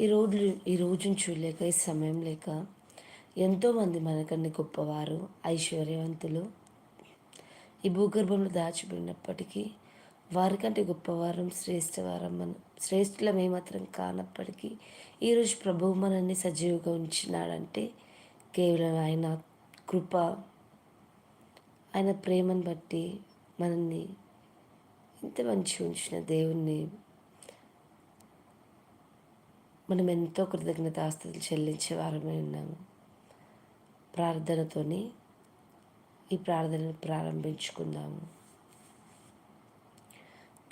ఈ రోజు ఈ రోజును చూడలేక ఈ సమయం లేక ఎంతోమంది మనకన్నా గొప్పవారు ఐశ్వర్యవంతులు. ఈ భూగర్భంలో దాచిపోయినప్పటికీ వారికంటే గొప్పవారం శ్రేష్టవారం మనం శ్రేష్ఠులం ఏమాత్రం కానప్పటికీ ఈరోజు ప్రభువు మనల్ని సజీవుగా ఉంచినాడంటే కేవలం ఆయన కృప ఆయన ప్రేమను బట్టి మనల్ని ఇంత మంచి ఉంచిన దేవుణ్ణి మనం ఎంతో కృతజ్ఞత ఆస్తులు చెల్లించే వారమే ఉన్నాము. ప్రార్థనతోని ఈ ప్రార్థనను ప్రారంభించుకుందాము.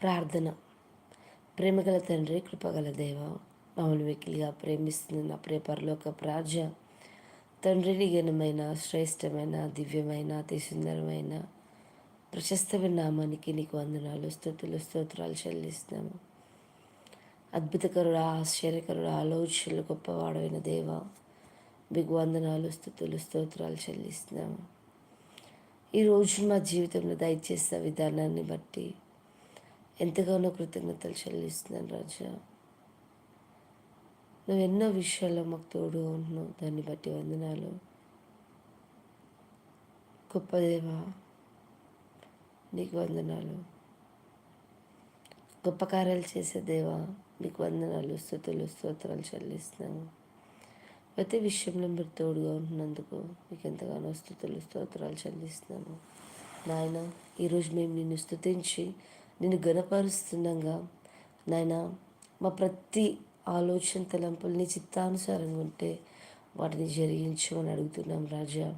ప్రార్థన. ప్రేమగల తండ్రి కృపగల దేవ మమ్మల్ని వెకిలిగా ప్రేమిస్తున్న నా ప్రియ పరలోక ప్రాజ తండ్రిని ఘనమైన శ్రేష్టమైన దివ్యమైన అతి సుందరమైన ప్రశస్తమైన నామానికి నీకు వందనాలు స్థుతులు స్తోత్రాలు చెల్లిస్తున్నాము. అద్భుతకరుడు ఆశ్చర్యకరుడు ఆలోచనలు గొప్పవాడైన దేవ. మీకు వందనాలు స్థుతులు స్తోత్రాలు చెల్లిస్తున్నాము. ఈరోజు మా జీవితంలో దయచేసిన విధానాన్ని బట్టి ఎంతగానో కృతజ్ఞతలు చెల్లిస్తున్నాను రాజా. నువ్వు ఎన్నో విషయాల్లో మాకు తోడు ఉంటున్నావు. దాన్ని బట్టి వందనాలు. గొప్పదేవా నీకు వందనాలు. గొప్ప కార్యాలు చేసే దేవా మీకు వందనాలు స్థుతులు స్తోత్రాలు చెల్లిస్తున్నాము. ప్రతి విషయంలో మీరు తోడుగా ఉంటున్నందుకు మీకు ఎంతగానో స్థుతులు స్తోత్రాలు చెల్లిస్తున్నాము. నాయన ఈరోజు మేము నిన్ను స్థుతించి నిన్ను గణపరుస్తుండగా నాయన మా ప్రతి ఆలోచన తలంపులు నీ చిత్తానుసారంగా ఉంటే వాటిని జరిగించమని అడుగుతున్నాం రాజా.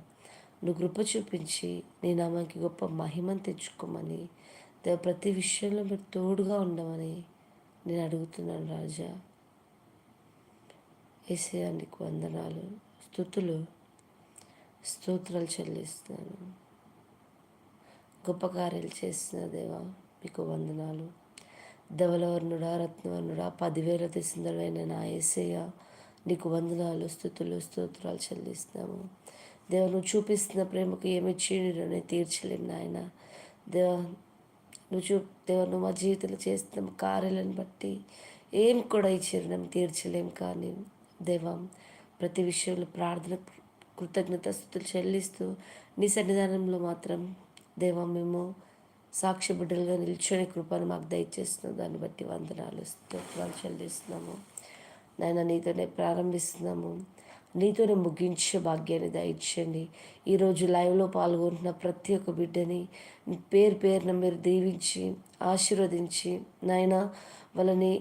నువ్వు కృప చూపించి నీ నామానికి గొప్ప మహిమను తెచ్చుకోమని ప్రతి విషయంలో మీరు తోడుగా ఉండమని నేను అడుగుతున్నాను రాజా. ఏసయా వందనాలు స్థుతులు స్తోత్రాలు చెల్లిస్తున్నాను. గొప్ప కార్యాలు చేస్తున్న దేవా మీకు వందనాలు. ధవలవర్ణుడా రత్నవర్ణుడా పదివేల సుందరమైన నా ఏసయ్య నీకు వందనాలు స్థుతులు స్తోత్రాలు చెల్లిస్తున్నాము. దేవ నువ్వు చూపిస్తున్న ప్రేమకు ఏమి చీడని తీర్చలేము నాయన. దేవ నువ్వు చూ దేవా నువ్వు మా జీవితంలో చేస్తున్న కార్యాలను బట్టి ఏం కూడా ఇచ్చారు మేము తీర్చలేం కానీ దేవం ప్రతి విషయంలో ప్రార్థన కృతజ్ఞత స్థుతులు చెల్లిస్తూ నీ సన్నిధానంలో మాత్రం దేవం మేము సాక్షి బిడ్డలుగా నిల్చొని కృపను మాకు దయచేస్తున్నాం దాన్ని బట్టి వందనాలు స్తోత్రాలు చెల్లిస్తున్నాము. నాయన నీతోనే ప్రారంభిస్తున్నాము. నీతోనే ముగించే భాగ్యాన్ని దయచండి ఈరోజు లైవ్లో పాల్గొంటున్న ప్రతి ఒక్క బిడ్డని పేరు పేరున మీరు దీవించి ఆశీర్వదించి నాయన వాళ్ళని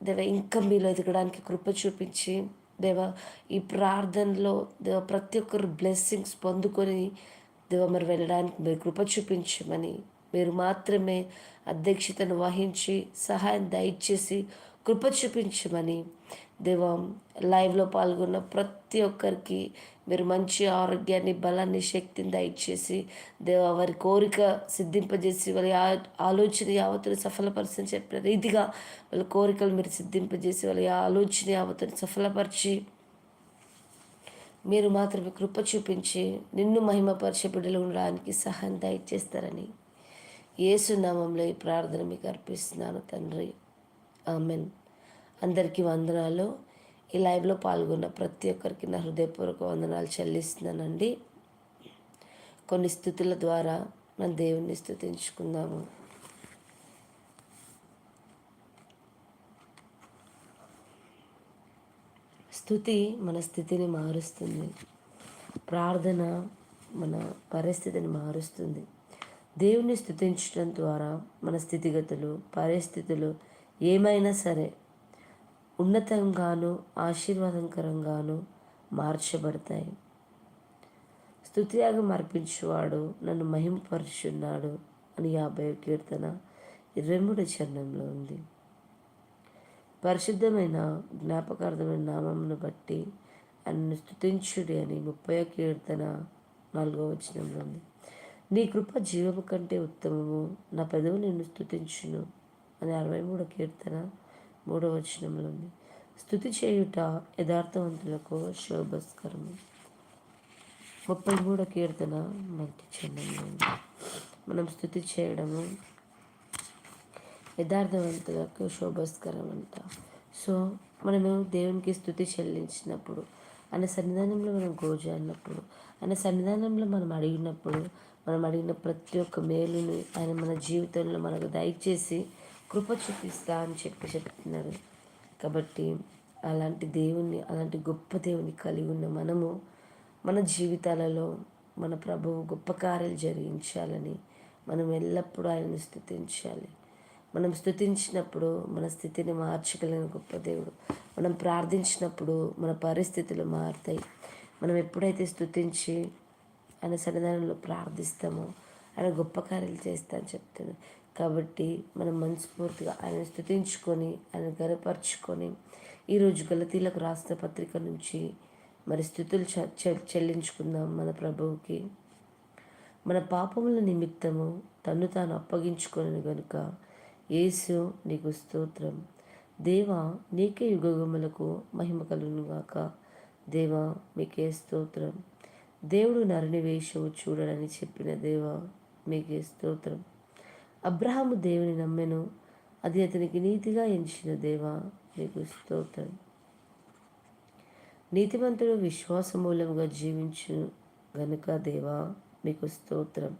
దేవ ఇంకా మీలో ఎదగడానికి కృప చూపించి దేవ ఈ ప్రార్థనలో దేవ ప్రతి ఒక్కరు బ్లెస్సింగ్స్ పొందుకొని దేవ మరి వెళ్ళడానికి మీరు కృప చూపించమని మీరు మాత్రమే అధ్యక్షతను వహించి సహాయం దయచేసి కృప చూపించమని దేవం లైవ్లో పాల్గొన్న ప్రతి ఒక్కరికి మీరు మంచి ఆరోగ్యాన్ని బలాన్ని శక్తిని దయచేసి దేవ వారి కోరిక సిద్ధింపజేసి వారి ఆలోచన యావత్తుని సఫలపరచని చెప్పిన రీతిగా వాళ్ళ కోరికలు మీరు సిద్ధింపజేసి వాళ్ళ ఆలోచన యావత్తుని సఫలపరిచి మీరు మాత్రమే కృప చూపించి నిన్ను మహిమపరిచే బిడ్డలు ఉండడానికి సహాయం దయచేస్తారని ఏసునామంలో ఈ ప్రార్థన మీకు అర్పిస్తున్నాను తండ్రి. ఆమెన్. అందరికీ వందనాలు. ఈ లైవ్లో పాల్గొన్న ప్రతి ఒక్కరికి నా హృదయపూర్వక వందనాలు చెల్లిస్తున్నానండి. కొన్ని స్థుతుల ద్వారా మన దేవుణ్ణి స్థుతించుకుందాము. స్థుతి మన స్థితిని మారుస్తుంది. ప్రార్థన మన పరిస్థితిని మారుస్తుంది. దేవుణ్ణి స్థుతించడం ద్వారా మన స్థితిగతులు పరిస్థితులు ఏమైనా సరే ఉన్నతంగాను ఆశీర్వాదకరంగాను మార్చబడతాయి. స్థుతియాగం అర్పించువాడు నన్ను మహిమపరుచున్నాడు అని యాభై కీర్తన ఇరవై మూడు చరణంలో ఉంది. పరిశుద్ధమైన జ్ఞాపకార్థమైన నామమును బట్టి అన్ను స్థుతించుడి అని ముప్పై కీర్తన నాలుగో వచనంలో ఉంది. నీ కృప జీవము కంటే ఉత్తమము. నా పెదవు నిన్ను స్థుతించును అని అరవై మూడు కీర్తన మూడవ వచనంలో ఉంది స్థుతి చేయుట యథార్థవంతులకు శోభస్కరము ముప్పై మూడో కీర్తన మంచి చందంలో ఉంది మనం స్థుతి చేయడము యథార్థవంతులకు శోభస్కరం అంట సో మనము దేవునికి స్థుతి చెల్లించినప్పుడు ఆయన సన్నిధానంలో మనం గోజాడినప్పుడు ఆయన సన్నిధానంలో మనం అడిగినప్పుడు మనం అడిగిన ప్రతి ఒక్క మేలుని ఆయన మన జీవితంలో మనకు దయచేసి కృప చూపిస్తా అని చెప్పి చెప్తున్నారు కాబట్టి అలాంటి దేవుణ్ణి అలాంటి గొప్ప దేవుని కలిగి ఉన్న మనము మన జీవితాలలో మన ప్రభువు గొప్ప కార్యాలు జరిగించాలని మనం ఎల్లప్పుడూ ఆయనను స్థుతించాలి. మనం స్థుతించినప్పుడు మన స్థితిని మార్చగలిగిన గొప్ప దేవుడు. మనం ప్రార్థించినప్పుడు మన పరిస్థితులు మారుతాయి. మనం ఎప్పుడైతే స్థుతించి ఆయన సన్నిధానంలో ప్రార్థిస్తామో ఆయన గొప్ప కార్యాలు చేస్తా అని చెప్తాడు. కాబట్టి మనం మనస్ఫూర్తిగా ఆయన స్థుతించుకొని ఆయన గనపరుచుకొని ఈరోజు గలతీలకు రాసిన పత్రిక నుంచి మరి స్థుతులు చెల్లించుకుందాం మన ప్రభువుకి. మన పాపముల నిమిత్తము తను తాను అప్పగించుకొని గనుక యేసు నీకు స్తోత్రం. దేవా నీకే యుగములకు మహిమ కలుగునుగాక దేవా మీకే స్తోత్రం. దేవుడు నరుని వేషము చూడడని చెప్పిన దేవ మీకే స్తోత్రం. అబ్రహాము దేవుని నమ్మెను. అది అతనికి నీతిగా ఎంచిన దేవా మీకు స్తోత్రం నీతిమంతుడు విశ్వాసమూలముగా జీవించు గనుక దేవా మీకు స్తోత్రం.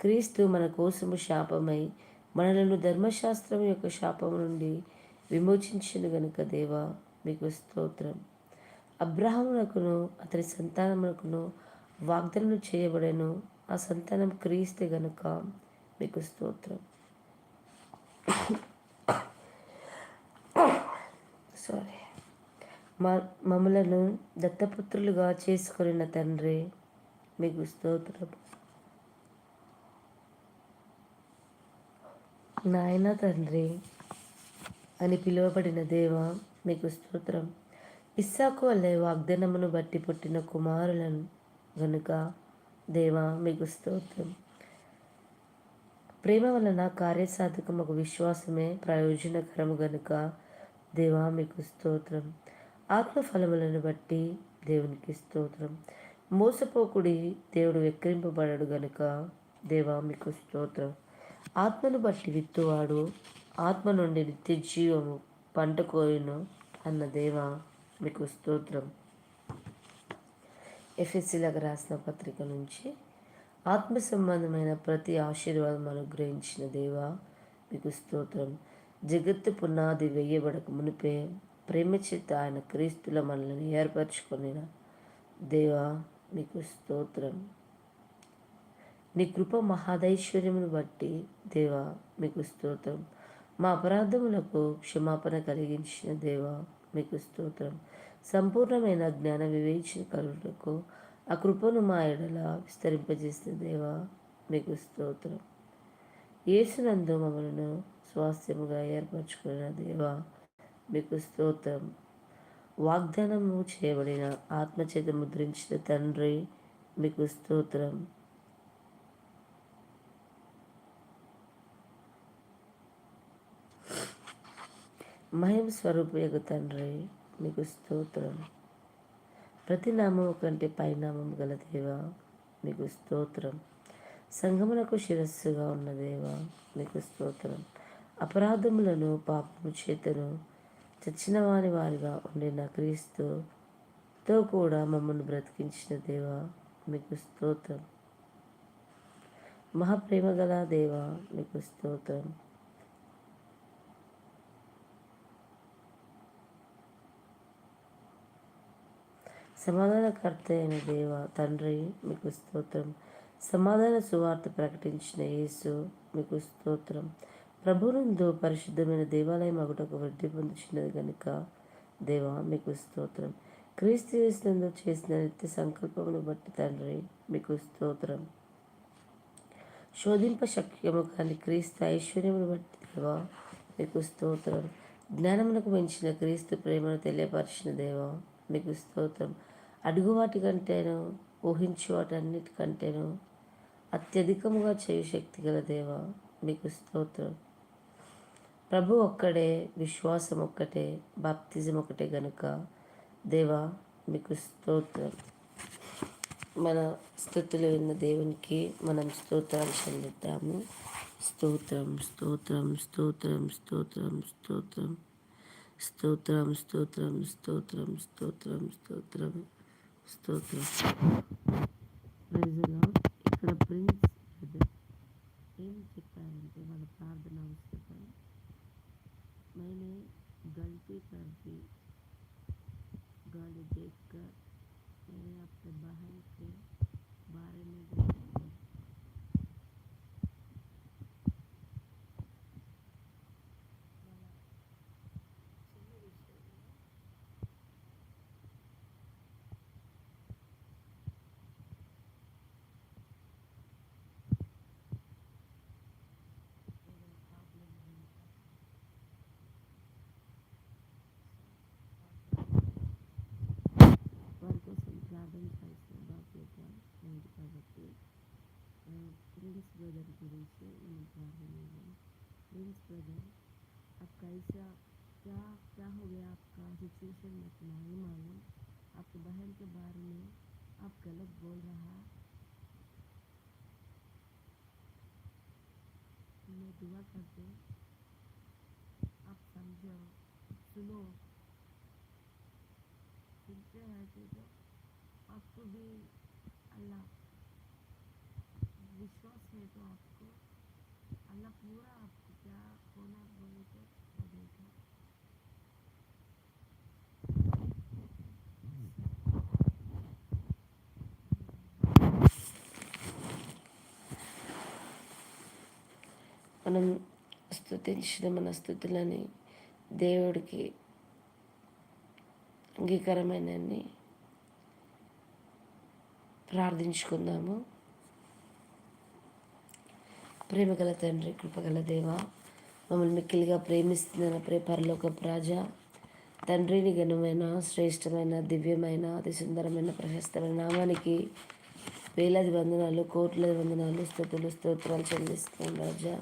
క్రీస్తు మన కోసము శాపమై మనలను ధర్మశాస్త్రం యొక్క శాపం నుండి విమోచించిన గనుక దేవా మీకు స్తోత్రం. అబ్రహమునకును అతని సంతానమునకును వాగ్దానం చేయబడను. ఆ సంతానం క్రీస్తు గనుక. మీకు స్తోత్రం. సారీ మా మమ్మలను దత్తపుత్రులుగా చేసుకున్న తండ్రి మీకు స్తోత్రం. నాయన తండ్రి అని పిలువబడిన దేవ మీకు స్తోత్రం. ఇస్సాకు వల్లే వాగ్దానమును బట్టి పుట్టిన కుమారులను గనుక దేవ మీకు స్తోత్రం. ప్రేమ వలన కార్యసాధకముకు విశ్వాసమే ప్రయోజనకరము గనుక. దేవా మీకు స్తోత్రం. ఆత్మఫలములను బట్టి దేవునికి స్తోత్రం. మోసపోకుడి దేవుడు వెక్కిరింపబడడు గనుక. దేవా మీకు స్తోత్రం. ఆత్మను బట్టి విత్తువాడు ఆత్మ నుండి నిత్య జీవము పంట కోయును అన్న దేవా మీకు స్తోత్రం. ఎఫ్ఎస్సీలకు రాసిన పత్రిక నుంచి ఆత్మ సంబంధమైన ప్రతి ఆశీర్వాదం అనుగ్రహించిన దేవా మీకు స్తోత్రం. జగత్తు పునాది వేయబడక మునిపే ప్రేమ చేత ఆయన క్రీస్తుల మనల్ని ఏర్పరచుకొని దేవా మీకు స్తోత్రం. నీ కృప మహాదైశ్వర్యమును బట్టి దేవా మీకు స్తోత్రం. మా అపరాధములకు క్షమాపణ కలిగించిన దేవా మీకు స్తోత్రం. సంపూర్ణమైన జ్ఞాన వివేచన కలుగుటకు ఆ కృపను మా ఎడల విస్తరింపజేసిన దేవా మీకు స్తోత్రం. ఏసునందు మమ్మలను స్వాస్థ్యముగా ఏర్పరచుకున్న దేవా మీకు స్తోత్రం. వాగ్దానము చేయబడిన ఆత్మచేత ముద్రించిన తండ్రి మీకు స్తోత్రం. మహిమ స్వరూపయగు తండ్రి మీకు స్తోత్రం. ప్రతి నామము కంటే పైనామం గల దేవా మీకు స్తోత్రం. సంగమునకు శిరస్సుగా ఉన్న దేవా మీకు స్తోత్రం. అపరాధములను పాపము చేతను చచ్చిన వారి వారిగా ఉండిన క్రీస్తుతో కూడా మమ్మల్ని బ్రతికించిన దేవా మీకు స్తోత్రం. మహాప్రేమ గల దేవా మీకు స్తోత్రం. సమాధానకర్త అయిన దేవ తండ్రి మీకు స్తోత్రం. సమాధాన సువార్త ప్రకటించిన యేసు మీకు స్తోత్రం. ప్రభునందు పరిశుద్ధమైన దేవాలయం ఒకటొక వృద్ధి పొందుచున్నది కనుక దేవ మీకు స్తోత్రం. క్రీస్తు యేసునందు చేసిన నిత్య సంకల్పమును బట్టి తండ్రి మీకు స్తోత్రం. శోధింప శక్యము కానీ క్రీస్తు ఐశ్వర్యమును బట్టి దేవా మీకు స్తోత్రం. జ్ఞానమునకు మించిన క్రీస్తు ప్రేమను తెలియపరిచిన దేవా మీకు స్తోత్రం. అడుగు వాటి కంటేను ఊహించు వాటన్నిటికంటేను అత్యధికముగా చేయు శక్తి గల దేవ మీకు స్తోత్రం. ప్రభు ఒక్కడే విశ్వాసం ఒక్కటే బాప్తిజం ఒకటే గనుక దేవా మీకు స్తోత్రం. మన స్థుతులు విన్న దేవునికి మనం స్తోత్రాలు చెల్లిద్దాము. స్తోత్రం స్తోత్రం స్తోత్రం స్తోత్రం స్తోత్రం. స్తోత్రం స్తోత్రం స్తోత్రం స్తోత్రం స్తోత్రం. స్తోత్రం ప్రైజ్లో ఇక్కడ ప్రిన్స్ బ్రదర్ ఏం చెప్పారంటే వాళ్ళ ప్రార్థన అవసరం मैंने गलती कर दी गाली देखकर వారి గురించి నిద్రాలేంगे मीन्स ब्रदर आपका ऐसा क्या क्या हो गया आपका सिचुएशन में मत नहीं मालूम आपके बहन के बारे में आप गलत बोल रहा मैं दुआ करते आप समझो सुनो सुनते हैं तो आपको भी अल्लाह विश्वास है तो आपको अल्लाह पूरा आपको क्या होना बोले तो वो देगा మనం స్థుతించిన మన స్థుతులని దేవుడికి అంగీకారమైనన్ని ప్రార్థించుకుందాము ప్రేమగల తండ్రి కృపగల దేవ మమ్మల్ని మిక్కిలిగా ప్రేమిస్తున్న ప్రే పరలోక రాజా తండ్రిని ఘనమైన శ్రేష్టమైన దివ్యమైన అతి సుందరమైన ప్రశస్తమైన నామానికి వేలాది వందనాలు కోట్ల వందనాలు స్థుతులు స్తోత్రాలు చెల్లిస్తున్నాం రాజా.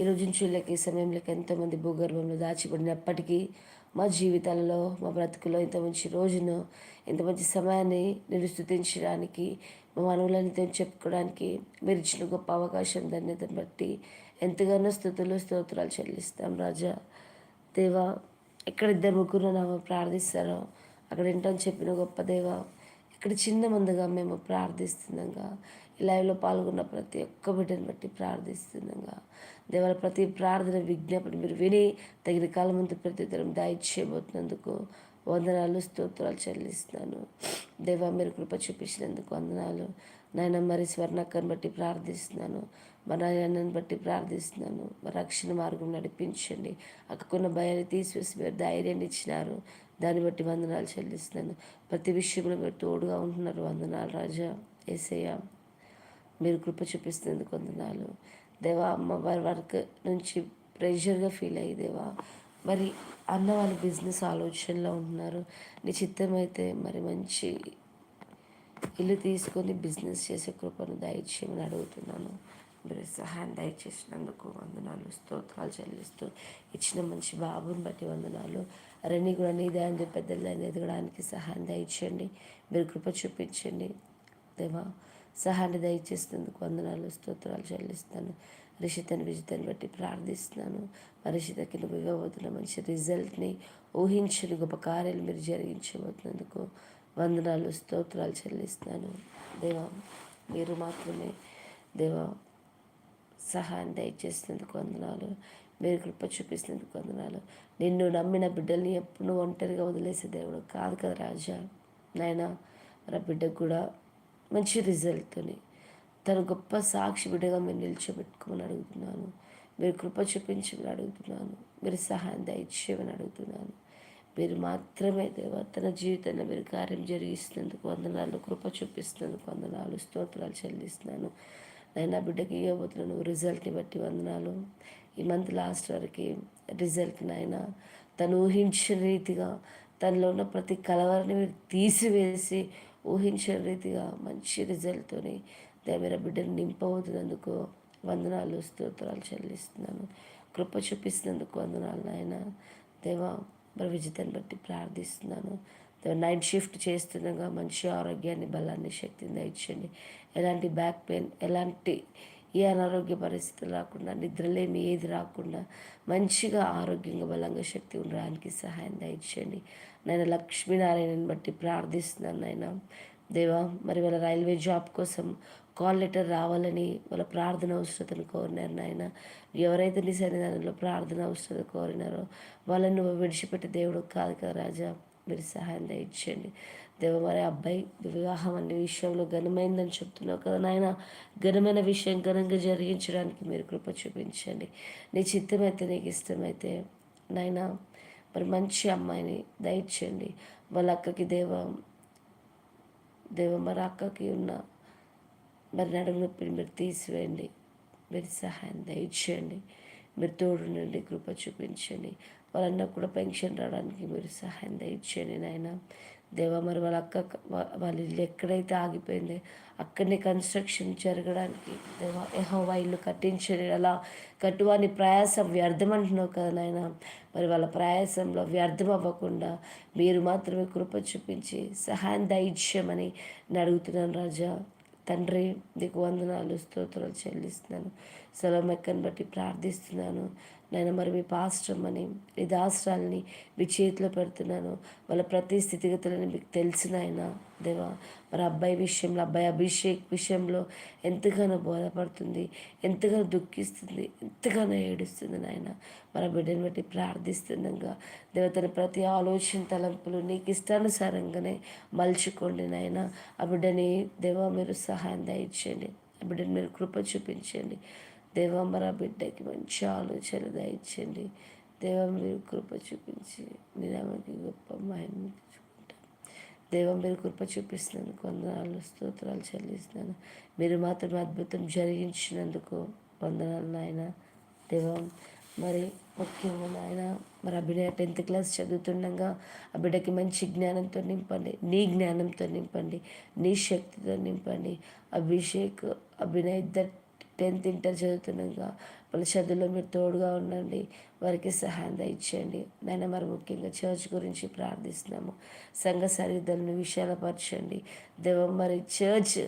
ఈ రోజు ఈ సమయంలోకి ఎంతోమంది భూగర్భంలో దాచిపడినప్పటికీ మా జీవితాలలో మా బ్రతుకులో ఇంత మంచి రోజును ఇంత మంచి సమయాన్ని నిరుస్థుతించడానికి మనవులనితో చెప్పుకోవడానికి మీరు ఇచ్చిన గొప్ప అవకాశం ధన్యతను బట్టి ఎంతగానో స్థుతులు స్తోత్రాలు చెల్లిస్తాం రాజా. దేవా ఎక్కడ ఇద్దరు ముగ్గురు నామ ప్రార్థిస్తారో అక్కడ ఏంటని చెప్పిన గొప్ప దేవ. ఇక్కడ చిన్న మందుగా మేము ప్రార్థిస్తుండగా ఈ లైవ్లో పాల్గొన్న ప్రతి ఒక్క బిడ్డను బట్టి ప్రార్థిస్తుండగా. దేవాల ప్రతి ప్రార్థన విజ్ఞాపన మీరు విని తగిన కాలం ముందు ప్రతి ఇద్దరం దయచేయబోతున్నందుకు వందనాలు స్తోత్రాలు చెల్లిస్తున్నాను. దేవా మీరు కృప చూపించినందుకు వందనాలు. నాయన మరి స్వర్ణక్కను బట్టి ప్రార్థిస్తున్నాను. మా నాయనని బట్టి ప్రార్థిస్తున్నాను. రక్షణ మార్గం నడిపించండి. అక్కకున్న భయాన్ని తీసివేసి మీరు ధైర్యాన్ని ఇచ్చినారు. దాన్ని బట్టి వందనాలు చెల్లిస్తున్నాను. ప్రతి విషయంలో మీరు తోడుగా ఉంటున్నారు. వందనాలు రాజా ఏసయ్య. మీరు కృప చూపిస్తున్నందుకు వందనాలు. దేవా అమ్మ వారి వర్క్ నుంచి ప్రెషర్గా ఫీల్ అయ్యి దేవా మరి అన్న వాళ్ళ బిజినెస్ ఆలోచనలో ఉంటున్నారు నీ చిత్తమైతే మరి మంచి ఇల్లు తీసుకొని బిజినెస్ చేసే కృపను దయచేయమని అడుగుతున్నాను. మీరు సహాయం దయచేసినందుకు వందనాలు స్తోత్రాలు చెల్లిస్తూ ఇచ్చిన మంచి బాబుని బట్టి వందనాలు. రెండు కూడా నీ దయాన్ని పెద్దలైన ఎదగడానికి సహాయం దయచేయండి. మీరు కృప చూపించండి. దేవా సహాయాన్ని దయచేసినందుకు వందనాలు స్తోత్రాలు చెల్లిస్తాను. రిషితని విజితని బట్టి ప్రార్థిస్తున్నాను. రిషితకి నువ్వు ఇవ్వబోతున్న మంచి రిజల్ట్ని ఊహించని గొప్ప కార్యాలు మీరు జరిగించబోతున్నందుకు వందనాలు స్తోత్రాలు చెల్లిస్తాను దేవా మీరు మాత్రమే దేవా సహాయం దయచేసినందుకు వందనాలు. మీరు కృప చూపిస్తున్నందుకు వందనాలు. నిన్ను నమ్మిన బిడ్డల్ని ఎప్పుడు ఒంటరిగా వదిలేసే దేవుడు కాదు కదా రాజా. నాయన మన బిడ్డకు కూడా మంచి రిజల్ట్తోని తను గొప్ప సాక్షి బిడ్డగా మీరు నిల్చోబెట్టుకోమని అడుగుతున్నాను. మీరు కృప చూపించమని అడుగుతున్నాను. మీరు సహాయం దయచేయమని అడుగుతున్నాను. మీరు మాత్రమే దేవ తన జీవితంలో మీరు కార్యం జరిగిస్తున్నందుకు వందనాలు కృప చూపిస్తున్నందుకు వందనాలు స్తోత్రాలు చెల్లిస్తున్నాను. నైనా బిడ్డకి ఇవ్వబోతున్నాను రిజల్ట్ని బట్టి వందనాలు. ఈ మంత్ లాస్ట్ వరకు రిజల్ట్ నైనా తను ఊహించిన రీతిగా తనలో ఉన్న ప్రతి కలవరని మీరు తీసివేసి ఊహించిన రీతిగా మంచి రిజల్ట్తోని దేవర బిడ్డను నింపవుతున్నందుకు వందనాలు స్తోత్రాలు చెల్లిస్తున్నాను. కృప చూపిస్తున్నందుకు వందనాలు నాయన. దేవా మరి బట్టి ప్రార్థిస్తున్నాను. నైట్ షిఫ్ట్ చేస్తుండగా మంచి ఆరోగ్యాన్ని బలాన్ని శక్తిని దయచండి ఎలాంటి బ్యాక్ పెయిన్ ఎలాంటి ఏ అనారోగ్య పరిస్థితులు రాకుండా నిద్రలేమి ఏది రాకుండా మంచిగా ఆరోగ్యంగా బలంగా శక్తి ఉండడానికి సహాయం దయచేయండి. నేను లక్ష్మీనారాయణని బట్టి ప్రార్థిస్తున్నాను నాయన. దేవా మరి వాళ్ళ రైల్వే జాబ్ కోసం కాల్ లెటర్ రావాలని వాళ్ళ ప్రార్థన అవసరతను కోరినారు నాయన. ఎవరైతే నీ సన్నిధానంలో ప్రార్థన అవసరత కోరినారో వాళ్ళని నువ్వు విడిచిపెట్టే దేవుడు కాదు కదా రాజా. మీరు సహాయం దయచేయండి. దేవ మరి అబ్బాయి వివాహం అనే విషయంలో ఘనమైందని చెప్తున్నావు కదా నాయన. ఘనమైన విషయం ఘనంగా జరిగించడానికి మీరు కృప చూపించండి. నీ చిత్తమైతే నీకు ఇష్టమైతే నాయన మరి మంచి అమ్మాయిని దయచేయండి. వాళ్ళ అక్కకి దేవ దేవ మరి అక్కకి ఉన్న మరి నడుము నొప్పిని మీరు తీసివేయండి. మీరు సహాయం దయచేయండి. మీరు తోడునండి కృప చూపించండి. వాళ్ళన్న కూడా పెన్షన్ రావడానికి మీరు సహాయం దయచేయండి నాయన. దేవ మరి వాళ్ళ అక్క వాళ్ళ ఇల్లు ఎక్కడైతే ఆగిపోయింది అక్కడనే కన్స్ట్రక్షన్ జరగడానికి దేవ ఎహోవా ఇల్లు కట్టించని అలా కట్టువాని ప్రయాసం వ్యర్థం అంటున్నావు కదా నాయన. మరి వాళ్ళ ప్రయాసంలో వ్యర్థం అవ్వకుండా మీరు మాత్రమే కృప చూపించి సహాయం దయచేయమని నేను అడుగుతున్నాను రాజా. తండ్రి నీకు వందనాలు స్తోత్రాలు చెల్లిస్తున్నాను. సెలవు బట్టి ప్రార్థిస్తున్నాను. నేను మరి మీ పాశ్రమని మీ దాస్త్రాలని మీ చేతిలో పెడుతున్నాను. వాళ్ళ ప్రతి స్థితిగతులని మీకు తెలిసిన ఆయన దేవా మరి అబ్బాయి విషయంలో అబ్బాయి అభిషేక్ విషయంలో ఎంతగానో బోధపడుతుంది ఎంతగానో దుఃఖిస్తుంది ఎంతగానో ఏడుస్తుంది నాయన. మన బిడ్డని బట్టి ప్రార్థిస్తుండగా దేవతని ప్రతి ఆలోచన తలంపులు నీకు ఇష్టానుసారంగానే మలుచుకోండి నాయన. ఆ బిడ్డని దేవ మీరు సహాయం దయచేయండి. ఆ బిడ్డని మీరు కృప చూపించండి. దేవ ఆ బిడ్డకి మంచి ఆలోచన దయచండి దేవ మీరు కృప చూపించి నిరామకి గొప్ప మహిమ దేవం మీరు కృప చూపిస్తున్నందుకు వందనాలు స్తోత్రాలు చెల్లిస్తున్నాను. మీరు మాత్రం అద్భుతం జరిగించినందుకు వందనాలు నాయన. దేవం మరి ముఖ్యంగా నాయన మరి అభినయ టెన్త్ క్లాస్ చదువుతుండగా ఆ బిడ్డకి మంచి జ్ఞానంతో నింపండి నీ జ్ఞానంతో నింపండి నీ శక్తితో నింపండి. Abhishek Abhinay that tenth inter చదువుతుండగా వాళ్ళ చదువులో మీరు తోడుగా ఉండండి వారికి సహాయం దయచేయండి. నేను మరి ముఖ్యంగా చర్చ్ గురించి ప్రార్థిస్తున్నాము. సంఘ సరిహద్దులను విశాలపరచండి. దేవం మరి చర్చ్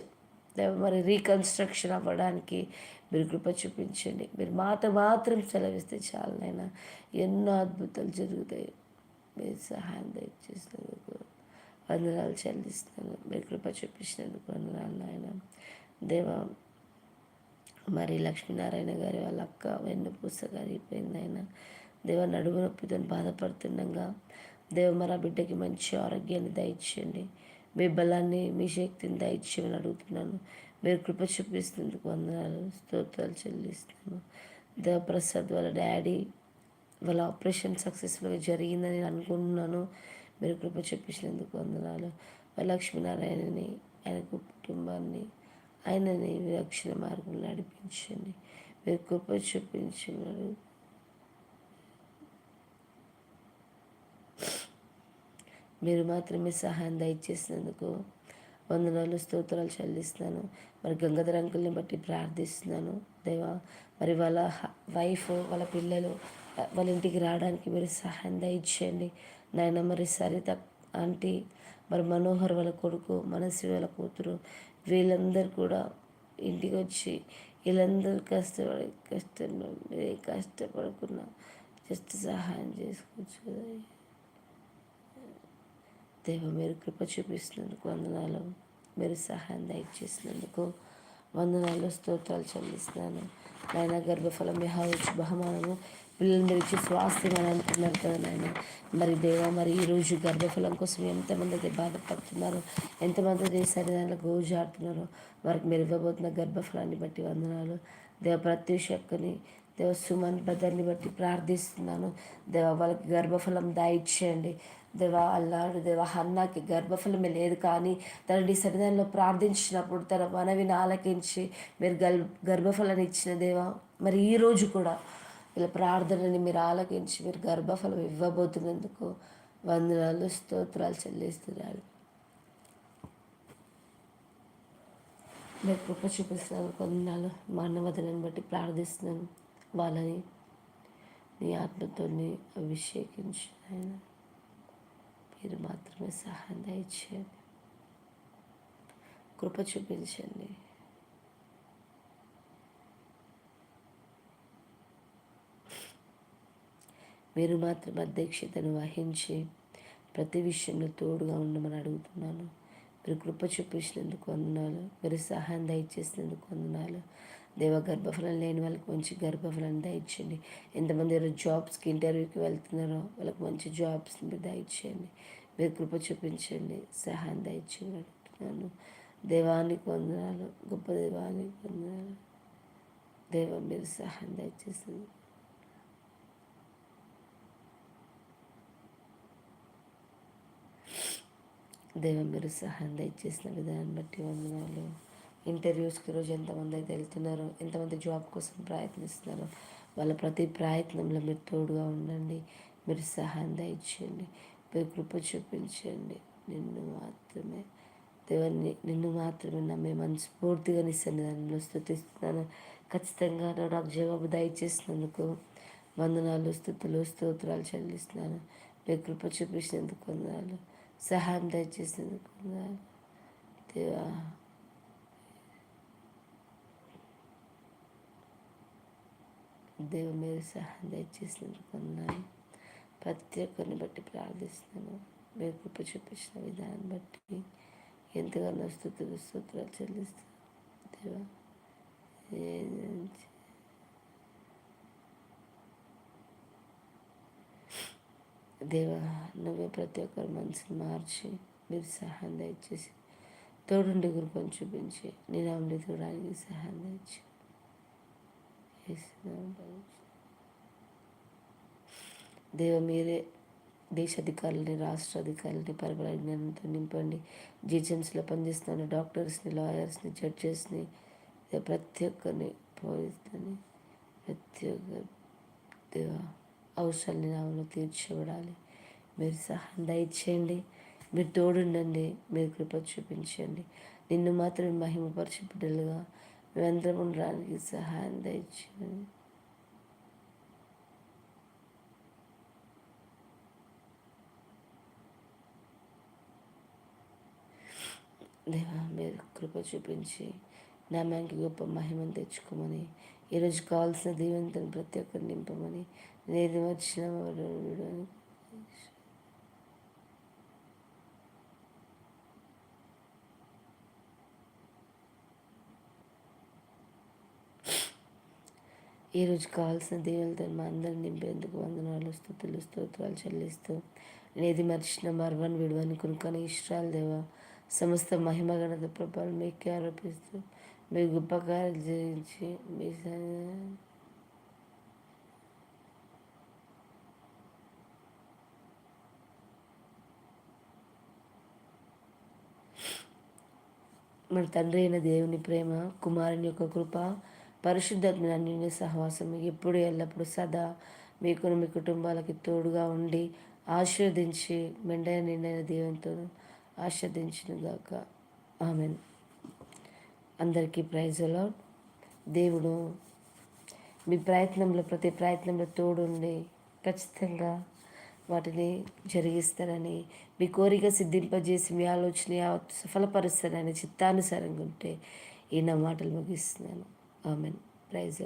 దేవం మరి రీకన్స్ట్రక్షన్ అవ్వడానికి మీరు కృప చూపించండి. మీరు మాత మాత్రం సెలవిస్తే చాలనైనా ఎన్నో అద్భుతాలు జరుగుతాయి. మీరు సహాయం దయచేసినందుకు వందనాలు చెల్లిస్తున్నాను మీరు కృప చూపించినందుకు వందనాలు నాయన. దేవా మరి లక్ష్మీనారాయణ గారి వాళ్ళ అక్క వెన్నుపూస కరిగిపోయింది ఆయన. దేవ నడుము నొప్పితో బాధపడుతుండగా దేవ మరి బిడ్డకి మంచి ఆరోగ్యాన్ని దయచేయండి. మీ బలాన్ని మీ శక్తిని దయచేయమని అడుగుతున్నాను. మీరు కృప చూపిస్తున్నందుకు వందనాలు స్తోత్రాలు చెల్లిస్తున్నాను. దేవప్రసాద్ వాళ్ళ డాడీ వాళ్ళ ఆపరేషన్ సక్సెస్ఫుల్గా జరిగిందని నేను అనుకుంటున్నాను. మీరు కృప చూపించినందుకు వందనాలు. లక్ష్మీనారాయణని ఆయన కుటుంబాన్ని ఆయనని రక్షణ మార్గం నడిపించండి. మీరు కృప చూపించినారు మీరు మాత్రమే సహాయం దయచేసినందుకు వందనాలు స్తోత్రాలు చెల్లిస్తున్నాను. మరి గంగాధర అంకుల్ని బట్టి ప్రార్థిస్తున్నాను. దేవా మరి వాళ్ళ వైఫ్ వాళ్ళ పిల్లలు వాళ్ళ ఇంటికి రావడానికి మీరు సహాయం దయచేయండి. నాయన మరి సరిత ఆంటీ మరి మనోహర్ వాళ్ళ కొడుకు మనసి వాళ్ళ కూతురు వీళ్ళందరూ కూడా ఇంటికి వచ్చి వీళ్ళందరూ కష్టపడి కష్టం ఏ కష్టపడకుండా జస్ట్ సహాయం చేసుకోవచ్చు కదా. దేవ మీరు కృప చూపిస్తున్నందుకు వందనాలు. మీరు సహాయం దయచేసినందుకు వందనాలు స్తోత్రాలు చెల్లిస్తున్నాను. నాయన గర్భఫలం యహావచ్చు బహుమానము పిల్లలు ఇచ్చి స్వాస్థ్యం అని అంటున్నారు కదా నాయన మరి దేవ మరి ఈరోజు గర్భఫలం కోసం ఎంతమంది అయితే బాధపడుతున్నారో ఎంతమంది అయితే సరిదానిలో గోజాడుతున్నారో వారికి మీరు ఇవ్వబోతున్న గర్భఫలాన్ని బట్టి వందనాలు. దేవ ప్రతి ఒక్కరిని దేవ సుమన్ బ్రదర్ని బట్టి ప్రార్థిస్తున్నాను. దేవ వాళ్ళకి గర్భఫలం దాయిచ్చేయండి. దేవ అల్లాడు దేవ హన్నాకి గర్భఫలమే లేదు కానీ తనని సరిదానిలో ప్రార్థించినప్పుడు తన మనవిని ఆలకించి మీరు గర్భఫలాన్ని ఇచ్చిన దేవ మరి ఈరోజు కూడా ఇలా ప్రార్థనని మీరు ఆలకించి మీరు గర్భఫలం ఇవ్వబోతున్నందుకు వందనాలు స్తోత్రాలు చెల్లిస్తున్నారు మీరు కృప చూపిస్తున్నారు. కొందనాలు మానవతలను బట్టి ప్రార్థిస్తున్నాను. వాళ్ళని నీ ఆత్మతో అభిషేకించి ఆయన మీరు మాత్రమే సహాయం దయచేయండి. కృప చూపించండి. మీరు మాత్రం అధ్యక్షతను వహించి ప్రతి విషయంలో తోడుగా ఉండమని అడుగుతున్నాను. మీరు కృప చూపించినందుకు వందనాలు. మీరు సహాయం దయచేసినందుకు వందనాలు. దేవ గర్భఫలం లేని వాళ్ళకి మంచి గర్భఫలం దయచేయండి. ఎంతమంది జాబ్స్కి ఇంటర్వ్యూకి వెళ్తున్నారో వాళ్ళకి మంచి జాబ్స్ మీరు దయచేయండి. మీరు కృప చూపించండి. సహాయం దయచేయండి అడుగుతున్నాను. దేవానికి వందనాలు. గొప్ప దేవానికి వందనాలు. దేవ మీరు సహాయం దయచేసింది దేవ మీరు సహాయం దయచేసిన విధానం బట్టి వందనాలు. ఇంటర్వ్యూస్కి రోజు ఎంతమంది అయితే వెళ్తున్నారో ఎంతమంది జాబ్ కోసం ప్రయత్నిస్తున్నారో వాళ్ళ ప్రతి ప్రయత్నంలో మీరు తోడుగా ఉండండి. మీరు సహాయం దయచేయండి. మీరు కృప చూపించండి. నిన్ను మాత్రమే దేవాన్ని నిన్ను మాత్రమే నమ్మే మనస్ఫూర్తిగా నీ సన్నిధానంలో స్థుతిస్తున్నాను. ఖచ్చితంగా నాకు జవాబు దయచేసినందుకు వందనాలు స్థుతులు స్తోత్రాలు చెల్లిస్తున్నాను. మీ కృప చూపించినందుకు వందనాలు. సహాయం దయచేసింది దేవా దేవు మీరు సహాయం దయచేసినందుకు వందనాలు ప్రతి ఒక్కరిని బట్టి ప్రార్థిస్తున్నాను మీరు కృప చూపించిన విధానం బట్టి ఎంతగానో స్థుతులు స్తోత్రాలు చెల్లిస్తాను దేవా దేవా నువ్వే ప్రతి ఒక్కరి మనసుని మార్చి మీరు సహాయం దయచేసి తోడుండి కృపను చూపించి నేను అమలు చూడడానికి సహాయం దయచి దేవ మీరే దేశ అధికారులని రాష్ట్ర అధికారులని పరిపాలన జ్ఞానంతో నింపండి. జీజెమ్స్లో పనిచేస్తున్న డాక్టర్స్ని లాయర్స్ని జడ్జెస్ని ప్రతి ఒక్కరిని పోలీసులని ప్రతి ఒక్క దేవా అవసరాలని నామలో తీర్చబడాలి. మీరు సహాయం దయచేయండి. మీరు తోడుండండి. మీరు కృప చూపించండి. నిన్ను మాత్రమే మహిమపరిచి బిడ్డలుగా మేమందరం ఉండడానికి సహాయం దయచేయండి. దేవా మీరు కృప చూపించి నామానికి గొప్ప మహిమను తెచ్చుకోమని ఈరోజు కావాల్సిన దీవెంతను ప్రతి ఒక్కరు నింపమని నేను వచ్చిన వాడు ఈరోజు కావాల్సిన దేవులతో మా అందరిని నింపేందుకు వందనాలు స్థుతులు స్తోత్రాలు చెల్లిస్తూ నేది మర్చిన మర్వన్ విడువని కొనుక్కొని ఇష్టాలు దేవ సమస్త మహిమ గణత ప్రభావం మీకే ఆరోపిస్తూ మీకు ఉపకారం చేయించి జయించి మీ మన తండ్రి అయిన దేవుని ప్రేమ కుమారుని యొక్క కృప పరిశుద్ధాత్మ అన్యోన్య సహవాసం ఎప్పుడు ఎల్లప్పుడు సదా మీకు మీ కుటుంబాలకి తోడుగా ఉండి ఆశీర్వదించి మెండైన నిండైన దేవునితో ఆస్వాదించిన ఆమెను ఆమెన్. అందరికీ ప్రైజ్లో దేవుడు మీ ప్రయత్నంలో ప్రతి ప్రయత్నంలో తోడుండి ఖచ్చితంగా వాటిని జరిగిస్తారని మీ కోరిక సిద్ధింపజేసి మీ ఆలోచన సఫలపరుస్తారని చిత్తానుసారంగా ఉంటే ఈయన మాటలు ముగిస్తున్నాను. ఆమెన్. ప్రైజ్